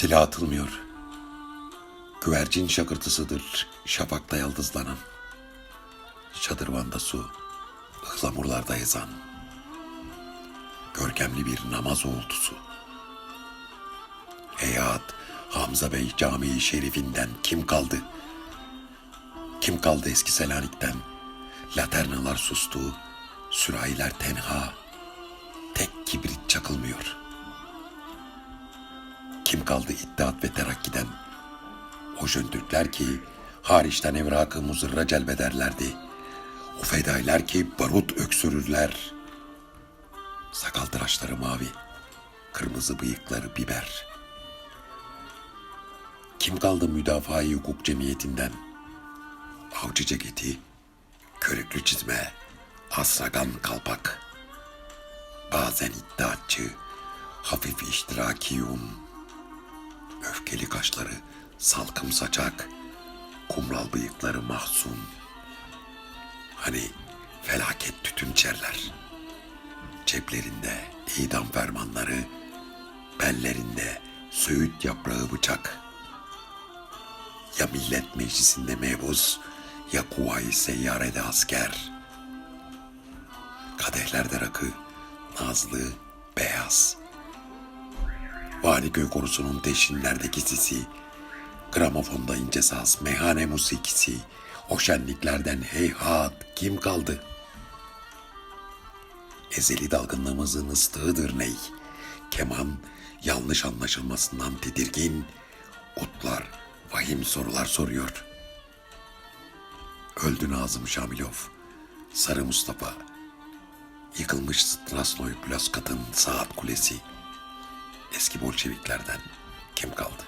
Silah atılmıyor. Güvercin şakırtısıdır şafakta yıldızlanan. Şadırvanda su, ıhlamurlarda ezan. Görkemli bir namaz uğultusu. Heyat, Hamza Bey Camii Şerifinden kim kaldı? Kim kaldı eski Selanik'ten? Laternalar sustu, sürahiler tenha. Tek kibrit çakılmıyor. Kaldı İttihat ve Terakki'den? O jöntürkler ki hariçten evrakı muzırra celbederlerdi. O fedailer ki barut öksürürler. Sakal tıraşları mavi, kırmızı bıyıkları biber. Kim kaldı müdafaa-i hukuk cemiyetinden? Avcı ceketi, körüklü çizme, asragan kalpak. Bazen iddiatçı, hafif iştiraki un. Öfkeli kaşları, salkım saçak, kumral bıyıkları mahzun. Hani felaket tütün içerler. Ceplerinde idam fermanları, bellerinde söğüt yaprağı bıçak. Ya millet meclisinde mebus, ya kuvayı seyyarede asker. Kadehlerde rakı, nazlı, beyaz. Valiköy korusunun deşinlerdeki sisi, gramofonda ince saz, meyhane musikisi, o şenliklerden heyhat kim kaldı? Ezeli dalgınlığımızın ıstığıdır ney. Keman yanlış anlaşılmasından tedirgin, utlar vahim sorular soruyor. Öldü Nazım Şamilov, Sarı Mustafa, yıkılmış Strasnoy Ploskat'ın saat kulesi, eski Bolşeviklerden kim kaldı?